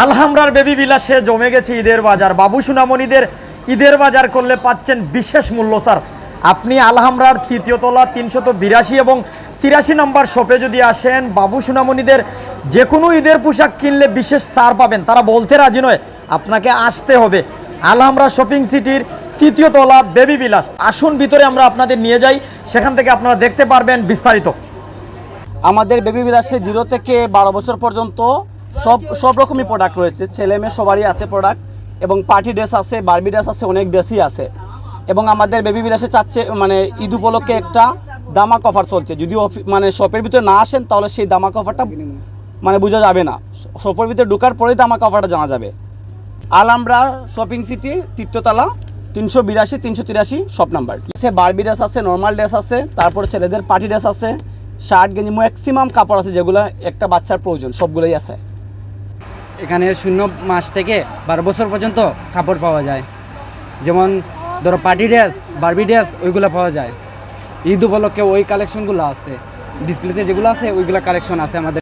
আলহামরার baby বিলাসে জমে গেছে ঈদের বাজার। বাবু সুনামণিদের ঈদের বাজার করলে পাচ্ছেন বিশেষ মূল্য, স্যার। আপনি আলহামরার তৃতীয় তলা তিনশত বিরাশি এবং তিরাশি নম্বর শপে যদি আসেন, বাবু সুনামণিদের যে কোনো ঈদের পোশাক কিনলে বিশেষ ছাড় পাবেন। তারা বলতে রাজি নয়, আপনাকে আসতে হবে। আলহামরা শপিং সিটির তৃতীয় তলা বেবি বিলাস। আসুন, ভিতরে আমরা আপনাদের নিয়ে যাই। সেখান থেকে আপনারা দেখতে পারবেন বিস্তারিত। আমাদের বেবি বিলাসে জিরো থেকে বারো বছর পর্যন্ত সব সব রকমই প্রোডাক্ট রয়েছে। ছেলে মেয়ে সবারই আছে প্রোডাক্ট এবং পার্টি ড্রেস আছে বার্বি ড্রেস আছে, অনেক ড্রেসই আছে। এবং আমাদের বেবি বিলাসে চাচ্ছে মানে ঈদ উপলক্ষে একটা দামাক অফার চলছে। যদি মানে শপের ভিতরে না আসেন, তাহলে সেই দামাক অফারটা মানে বোঝা যাবে না। শপের ভিতরে ঢোকার পরেই দামাক অফারটা জানা যাবে। আলামরা শপিং সিটি তৃতীয়তলা তিনশো বিরাশি, তিনশো তিরাশি শপ নাম্বার সে বারবি ড্রেস আছে নর্মাল ড্রেস আছে, তারপর ছেলেদের পার্টি ড্রেস আছে শার্ট গেঞ্জি ম্যাক্সিমাম কাপড় আছে যেগুলো একটা বাচ্চার প্রয়োজন, সবগুলোই আছে। এখানে শূন্য মাস থেকে বারো বছর পর্যন্ত কাপড় পাওয়া যায়। যেমন ধরো পার্টি ড্রেস, বার্বি ড্রেস, ওইগুলো পাওয়া যায়। ঈদ উপলক্ষে ওই কালেকশনগুলো আছে। ডিসপ্লেতে যেগুলো আছে, ওইগুলো কালেকশন আছে আমাদের।